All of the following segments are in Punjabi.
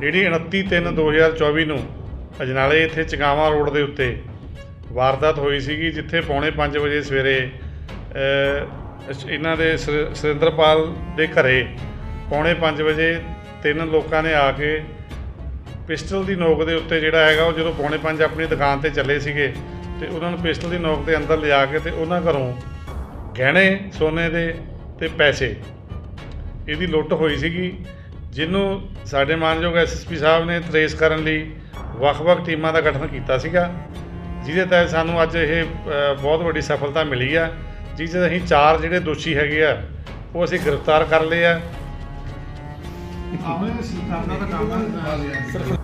ਜਿਹੜੀ 29/3/2024 ਨੂੰ ਅਜਨਾਲੇ ਇੱਥੇ ਚਗਾਵਾ ਰੋਡ ਦੇ ਉੱਤੇ ਵਾਰਦਾਤ ਹੋਈ ਸੀਗੀ, ਜਿੱਥੇ ਪੌਣੇ 5 ਵਜੇ ਸਵੇਰੇ ਇਹਨਾਂ ਦੇ ਸੁਰਿੰਦਰਪਾਲ ਦੇ ਘਰੇ ਪੌਣੇ 5 ਵਜੇ ਤਿੰਨ ਲੋਕਾਂ ਨੇ ਆ ਕੇ ਪਿਸਟਲ ਦੀ ਨੋਕ ਦੇ ਉੱਤੇ ਜਿਹੜਾ ਹੈਗਾ, ਉਹ ਜਦੋਂ ਪੌਣੇ 5 ਆਪਣੀ ਦੁਕਾਨ ਤੇ ਚੱਲੇ ਸੀਗੇ, ਤੇ ਉਹਨਾਂ ਨੂੰ ਪਿਸਟਲ ਦੀ ਨੋਕ ਦੇ ਅੰਦਰ ਲਿਜਾ ਕੇ ਤੇ ਉਹਨਾਂ ਘਰੋਂ ਗਹਿਣੇ, ਸੋਨੇ ਦੇ ਤੇ ਪੈਸੇ, ਇਹਦੀ ਲੁੱਟ ਹੋਈ ਸੀਗੀ। ਜਿਹਨੂੰ ਸਾਡੇ ਮਾਨਯੋਗ ਐਸਐਸਪੀ ਸਾਹਿਬ ਨੇ ਟਰੇਸ ਕਰਨ ਲਈ ਵੱਖ-ਵੱਖ ਟੀਮਾਂ ਦਾ ਗਠਨ ਕੀਤਾ ਸੀਗਾ, ਜਿਹਦੇ ਤਹਿਤ ਸਾਨੂੰ ਅੱਜ ਇਹ ਬਹੁਤ ਵੱਡੀ ਸਫਲਤਾ ਮਿਲੀ ਆ ਜਿਸ 'ਚ ਅਸੀਂ ਚਾਰ ਜਿਹੜੇ ਦੋਸ਼ੀ ਹੈਗੇ ਆ, ਉਹ ਅਸੀਂ ਗ੍ਰਿਫਤਾਰ ਕਰ ਲਏ ਆ। ਆਵੇਂ ਸਰਕਾਰਾਂ ਦਾ ਕੰਮ ਹੈ।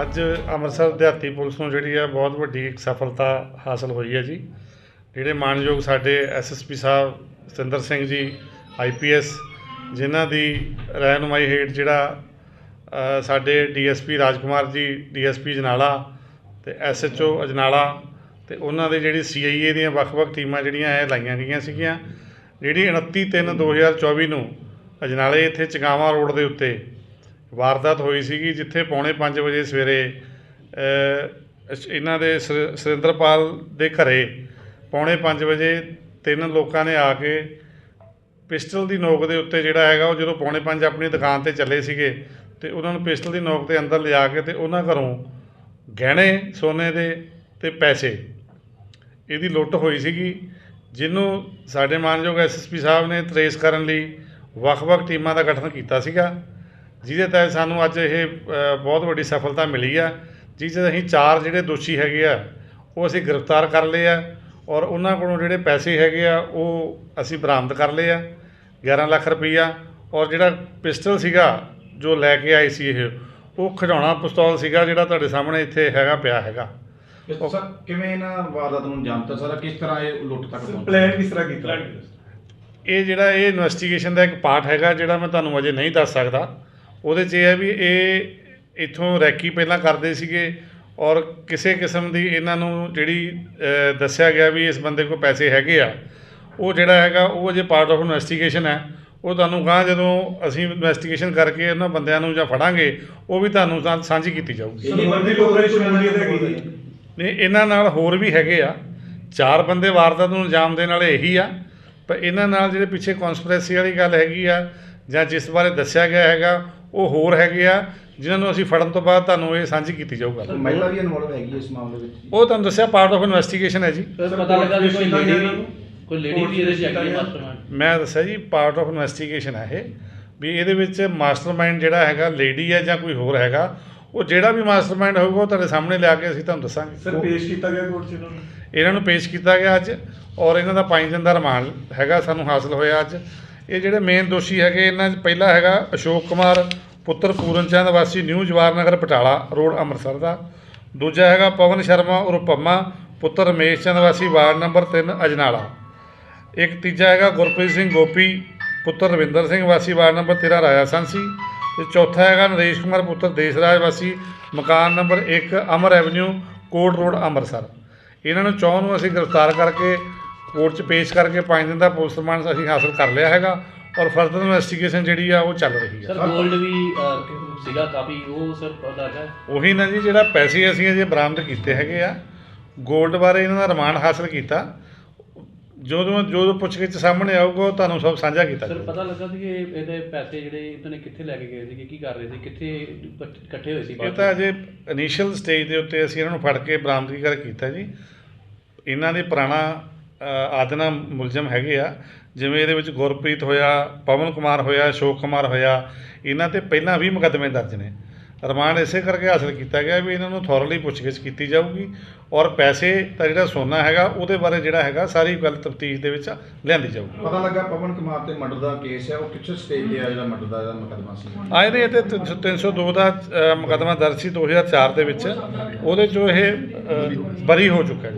ਅੱਜ ਅੰਮ੍ਰਿਤਸਰ ਦਿਹਾਤੀ ਪੁਲਿਸ ਨੂੰ ਜਿਹੜੀ ਆ ਬਹੁਤ ਵੱਡੀ ਇੱਕ ਸਫਲਤਾ ਹਾਸਲ ਹੋਈ ਹੈ ਜੀ। ਜਿਹੜੇ ਮਾਨਯੋਗ ਸਾਡੇ ਐਸਐਸਪੀ ਸਾਹਿਬ ਸਤਿੰਦਰ ਸਿੰਘ ਜੀ ਆਈਪੀਐਸ ਜਿਨ੍ਹਾਂ ਦੀ ਰਹਿਨੁਮਾਈ ਹੇਠ ਜਿਹੜਾ ਅ, ਸਾਡੇ ਡੀਐਸਪੀ ਰਾਜਕੁਮਾਰ ਜੀ ਡੀਐਸਪੀ ਜਨਾਲਾ ਤੇ ਐਸਐਚਓ ਅਜਨਾਲਾ ਤੇ ਉਹਨਾਂ ਦੇ ਜਿਹੜੀ ਸੀਆਈਏ ਦੀਆਂ ਵੱਖ-ਵੱਖ ਟੀਮਾਂ ਜਿਹੜੀਆਂ ਇਹ ਲਾਈਆਂ ਗਈਆਂ ਸੀਗੀਆਂ। ਜਿਹੜੀ 29/3/2024 ਨੂੰ ਅਜਨਾਲੇ ਇੱਥੇ ਚਗਾਵਾ ਰੋਡ ਦੇ ਉੱਤੇ ਵਾਰਦਾਤ ਹੋਈ ਸੀਗੀ ਜਿੱਥੇ ਪੌਣੇ 5 ਵਜੇ ਸਵੇਰੇ ਇਹਨਾਂ ਦੇ ਸੁਰ- ਸੁਰਿੰਦਰਪਾਲ ਦੇ ਘਰੇ ਪੌਣੇ 5 ਵਜੇ ਤਿੰਨ ਲੋਕਾਂ ਨੇ ਆ ਕੇ ਪਿਸਟਲ ਦੀ ਨੋਕ ਦੇ ਉੱਤੇ ਜਿਹੜਾ ਹੈਗਾ ਉਹ ਜਦੋਂ ਪੌਣੇ 5 ਆਪਣੀ ਦੁਕਾਨ ਤੇ ਚੱਲੇ ਸੀਗੇ ਤੇ ਉਹਨਾਂ ਨੂੰ ਪਿਸਟਲ ਦੀ ਨੋਕ ਦੇ ਅੰਦਰ ਲਿਜਾ ਕੇ ਤੇ ਉਹਨਾਂ ਘਰੋਂ ਗਹਿਣੇ, ਸੋਨੇ ਦੇ ਤੇ ਪੈਸੇ ਇਹਦੀ ਲੁੱਟ ਹੋਈ ਸੀਗੀ, ਜਿਹਨੂੰ ਸਾਡੇ ਮਾਨਯੋਗ ਐਸਐਸਪੀ ਸਾਹਿਬ ਨੇ ਟਰੇਸ ਕਰਨ ਲਈ ਵੱਖ-ਵੱਖ ਟੀਮਾਂ ਦਾ ਗਠਨ ਕੀਤਾ ਸੀਗਾ। ਜਿਹਦੇ ਤਹਿਤ ਸਾਨੂੰ ਅੱਜ ਇਹ ਬਹੁਤ ਵੱਡੀ ਸਫਲਤਾ ਮਿਲੀ ਆ। ਜਿਸ 'ਚ ਅਸੀਂ ਚਾਰ ਜਿਹੜੇ ਦੋਸ਼ੀ ਹੈਗੇ ਆ ਉਹ ਅਸੀਂ ਗ੍ਰਿਫਤਾਰ ਕਰ ਲਏ ਆ ਔਰ ਉਹਨਾਂ ਕੋਲੋਂ ਜਿਹੜੇ ਪੈਸੇ ਹੈਗੇ ਆ ਉਹ ਅਸੀਂ ਬਰਾਮਦ ਕਰ ਲਏ ਆ 11 ਲੱਖ ਰੁਪਈਆ। ਔਰ ਜਿਹੜਾ ਪਿਸਟਲ ਸੀਗਾ ਜੋ ਲੈ ਕੇ ਆਏ ਸੀ ਇਹ ਉਹ ਖਿਡੌਣਾ ਪਿਸਤੌਲ ਸੀਗਾ ਜਿਹੜਾ ਤੁਹਾਡੇ ਸਾਹਮਣੇ ਇੱਥੇ ਹੈਗਾ ਪਿਆ ਹੈਗਾ। ਸਰ ਕਿਵੇਂ ਇਹਨਾਂ ਵਾਰਦਾਤ ਨੂੰ ਸਾਰਾ ਕਿਸ ਤਰ੍ਹਾਂ ਇਹ ਲੁੱਟ ਤੱਕ ਪਹੁੰਚੇ ਪਲਾਨ ਕਿਸ ਤਰ੍ਹਾਂ ਕੀਤਾ? ਇਹ ਜਿਹੜਾ ਇਹ ਇਨਵੈਸਟੀਗੇਸ਼ਨ ਦਾ ਇੱਕ ਪਾਰਟ ਹੈਗਾ ਜਿਹੜਾ ਮੈਂ ਤੁਹਾਨੂੰ ਅਜੇ ਨਹੀਂ ਦੱਸ ਸਕਦਾ। ਉਹਦੇ 'ਚ ਇਹ ਹੈ ਵੀ ਇਹ ਇੱਥੋਂ ਰੈਕੀ ਪਹਿਲਾਂ ਕਰਦੇ ਸੀਗੇ ਔਰ ਕਿਸੇ ਕਿਸਮ ਦੀ ਇਹਨਾਂ ਨੂੰ ਜਿਹੜੀ ਦੱਸਿਆ ਗਿਆ ਵੀ ਇਸ ਬੰਦੇ ਕੋਲ ਪੈਸੇ ਹੈਗੇ ਆ ਉਹ ਜਿਹੜਾ ਹੈਗਾ ਉਹ ਅਜੇ ਪਾਰਟ ਆਫ ਇਨਵੈਸਟੀਗੇਸ਼ਨ ਹੈ। ਉਹ ਤੁਹਾਨੂੰ ਗਾਂ ਜਦੋਂ ਅਸੀਂ ਇਨਵੈਸਟੀਗੇਸ਼ਨ ਕਰਕੇ ਉਹਨਾਂ ਬੰਦਿਆਂ ਨੂੰ ਜਾਂ ਫੜਾਂਗੇ ਉਹ ਵੀ ਤੁਹਾਨੂੰ ਸਾਂਝੀ ਕੀਤੀ ਜਾਊਗੀ। ਨਹੀਂ। ਇਹਨਾਂ ਨਾਲ ਹੋਰ ਵੀ ਹੈਗੇ ਆ। ਚਾਰ ਬੰਦੇ ਵਾਰਦਾਤ ਨੂੰ ਅੰਜਾਮ ਦੇਣ ਵਾਲੇ ਇਹੀ ਆ ਪਰ ਇਹਨਾਂ ਨਾਲ ਜਿਹੜੇ ਪਿੱਛੇ ਕਨਸਪੀਰੇਸੀ ਵਾਲੀ ਗੱਲ ਹੈਗੀ ਆ ਜਾਂ ਜਿਸ ਬਾਰੇ ਦੱਸਿਆ ਗਿਆ ਹੈਗਾ ਉਹ ਹੋਰ ਹੈਗੇ ਆ ਜਿਨ੍ਹਾਂ ਨੂੰ ਅਸੀਂ ਫੜਨ ਤੋਂ ਬਾਅਦ ਤੁਹਾਨੂੰ ਇਹ ਸਾਂਝੀ ਕੀਤੀ ਜਾਊਗਾ ਮਹਿਲਾ ਵੀ ਇਨਵੋਲਵ ਹੈਗੀ ਇਸ ਮਾਮਲੇ ਵਿੱਚ ਉਹ ਤੁਹਾਨੂੰ ਦੱਸਿਆ ਪਾਰਟ ਆਫ ਇਨਵੈਸਟੀਗੇਸ਼ਨ ਹੈ ਜੀ। ਸਰ ਪਤਾ ਲੱਗਾ ਵੀ ਕੋਈ ਲੇਡੀ ਵੀ ਕੋਈ ਲੇਡੀ ਵੀ ਇਹਦੇ ਚ ਹੈ ਮਾਸਟਰਮਾਈਂਡ ਮੈਂ ਦੱਸਿਆ ਜੀ ਪਾਰਟ ਆਫ ਇਨਵੈਸਟੀਗੇਸ਼ਨ ਹੈ ਇਹ ਵੀ ਇਹਦੇ ਵਿੱਚ ਮਾਸਟਰਮਾਈਂਡ ਜਿਹੜਾ ਹੈਗਾ ਲੇਡੀ ਹੈ ਜਾਂ ਕੋਈ ਹੋਰ ਹੈਗਾ ਉਹ ਜਿਹੜਾ ਵੀ ਮਾਸਟਰਮਾਈਂਡ ਹੋਊਗਾ ਉਹ ਤੁਹਾਡੇ ਸਾਹਮਣੇ ਲਿਆ ਕੇ ਅਸੀਂ ਤੁਹਾਨੂੰ ਦੱਸਾਂਗੇ। ਸਰ ਪੇਸ਼ ਕੀਤਾ ਗਿਆ ਕੋਰਟ ਚ ਇਹਨਾਂ ਨੂੰ? ਇਹਨਾਂ ਨੂੰ ਪੇਸ਼ ਕੀਤਾ ਗਿਆ ਅੱਜ ਔਰ ਇਹਨਾਂ ਦਾ 5 ਦਿਨ ਦਾ ਰਿਮਾਂਡ ਹੈਗਾ ਸਾਨੂੰ ਹਾਸਲ ਹੋਇਆ ਅੱਜ। ਇਹ ਜਿਹੜੇ ਮੇਨ ਦੋਸ਼ੀ ਹੈਗੇ, ਇਹਨਾਂ 'ਚ ਪਹਿਲਾ ਹੈਗਾ ਅਸ਼ੋਕ ਕੁਮਾਰ, ਪੁੱਤਰ ਪੂਰਨ ਚੰਦ, ਵਾਸੀ ਨਿਊ ਜਵਾਹਰ ਨਗਰ ਪਟਾਲਾ, ਰੋਡ ਅੰਮ੍ਰਿਤਸਰ ਦਾ। ਦੂਜਾ ਹੈਗਾ ਪਵਨ ਸ਼ਰਮਾ ਉਰਫ ਪੰਮਾ, ਪੁੱਤਰ ਰਮੇਸ਼ ਚੰਦ, ਵਾਸੀ ਵਾਰਡ ਨੰਬਰ 3 ਅਜਨਾਲਾ। ਇੱਕ ਤੀਜਾ ਹੈਗਾ ਗੁਰਪ੍ਰੀਤ ਸਿੰਘ ਗੋਪੀ, ਪੁੱਤਰ ਰਵਿੰਦਰ ਸਿੰਘ, ਵਾਸੀ ਵਾਰਡ ਨੰਬਰ 13 ਰਾਜਾ ਸੰਸੀ। ਤੇ ਚੌਥਾ ਹੈਗਾ ਨਰੇਸ਼ ਕੁਮਾਰ, ਪੁੱਤਰ ਦੇਸਰਾਜ, ਵਾਸੀ ਮਕਾਨ number 1 Amar avenue, court road Amritsar. ਇਹਨਾਂ ਨੂੰ ਚੌਂ ਨੂੰ ਅਸੀਂ ਗ੍ਰਿਫਤਾਰ ਕਰਕੇ ਕੋਰਟ 'ਚ ਪੇਸ਼ ਕਰਕੇ 5 ਦਿਨ ਦਾ ਪੁਲਿਸ ਰਿਮਾਂਡ ਅਸੀਂ ਹਾਸਲ ਕਰ ਲਿਆ ਹੈਗਾ ਔਰ ਫਰਦਰ ਇਨਵੈਸਟੀਗੇਸ਼ਨ ਜਿਹੜੀ ਆ ਉਹ ਚੱਲ ਰਹੀ ਸਰ ਆ। 골ਡ ਵੀ ਅਹ, ਸੀਗਾ ਕਾਫੀ ਉਹ ਸਰ ਪਤਾ ਲੱਗਾ ਉਹੀ ਨਾ ਜੀ ਜਿਹੜਾ ਪੈਸੇ ਅਸੀਂ ਅਜੇ ਬਰਾਮਦ ਕੀਤੇ ਹੈਗੇ ਆ 골ਡ ਬਾਰੇ ਇਹਨਾਂ ਦਾ ਰਿਮਾਂਡ ਹਾਸਲ ਕੀਤਾ। ਜਦੋਂ ਜਦੋਂ ਪੁੱਛਗਿੱਛ ਸਾਹਮਣੇ ਆਊਗਾ ਉਹ ਤੁਹਾਨੂੰ ਸਭ ਸਾਂਝਾ ਕੀਤਾ ਸਰ ਜਾਊਗਾ। ਪਤਾ ਲੱਗਾ ਸੀ ਕਿ ਇਹਦੇ ਪੈਸੇ ਜਿਹੜੇ ਇਹਨਾਂ ਨੇ ਕਿੱਥੇ ਲੈ ਕੇ ਗਏ ਸੀ ਕੀ ਕਰ ਰਹੇ ਸੀ ਕਿੱਥੇ ਇਕੱਠੇ ਹੋਏ ਸੀ? ਇਹ ਬਾਅਦ ਤਾਂ ਅਜੇ ਇਨੀਸ਼ੀਅਲ ਸਟੇਜ ਦੇ ਉੱਤੇ ਅਸੀਂ ਇਹਨਾਂ ਨੂੰ ਫੜ ਕੇ ਬਰਾਮਦਗੀ ਕਰ ਕੀਤਾ ਜੀ। ਇਹਨਾਂ ਦੇ ਪੁਰਾਣਾ ਆਦਨਾ ਮੁਲਜ਼ਮ ਹੈਗੇ ਆ ਜਿਵੇਂ ਇਹਦੇ ਵਿੱਚ ਗੁਰਪ੍ਰੀਤ ਹੋਇਆ ਪਵਨ ਕੁਮਾਰ ਹੋਇਆ ਅਸ਼ੋਕ ਕੁਮਾਰ ਹੋਇਆ ਇਹਨਾਂ ਤੇ ਪਹਿਲਾਂ ਵੀ ਮੁਕੱਦਮੇ ਦਰਜ ਨੇ। ਰਿਮਾਂਡ ਇਸੇ ਕਰਕੇ ਹਾਸਲ ਕੀਤਾ ਗਿਆ ਵੀ ਇਹਨਾਂ ਨੂੰ ਥੋਰਲੀ ਪੁੱਛਗਿੱਛ ਕੀਤੀ ਜਾਊਗੀ ਔਰ ਪੈਸੇ ਤਾਂ ਜਿਹੜਾ ਸੋਨਾ ਹੈਗਾ ਉਹਦੇ ਬਾਰੇ ਜਿਹੜਾ ਹੈਗਾ ਸਾਰੀ ਗੱਲ ਤਫਤੀਸ਼ ਦੇ ਵਿੱਚ ਲਿਆਂਦੀ ਜਾਊਗੀ। ਪਤਾ ਲੱਗਾ ਪਵਨ ਕੁਮਾਰ ਤੇ ਮਰਡਰ ਦਾ ਕੇਸ ਹੈ ਉਹ ਕਿੱਥੇ ਸਟੇਜ ਤੇ ਆ ਜਿਹੜਾ ਮਰਡਰ ਦਾ ਜਿਹੜਾ ਮੁਕੱਦਮਾ ਸੀ। ਆਏ ਨੇ ਇਹਦੇ 300 302 ਦਾ ਮੁਕੱਦਮਾ ਦਰਜ ਸੀ 2004 ਦੇ ਵਿੱਚ। ਉਹਦੇ ਚੋਂ ਇਹ ਬਰੀ ਹੋ ਚੁੱਕਾ ਹੈ।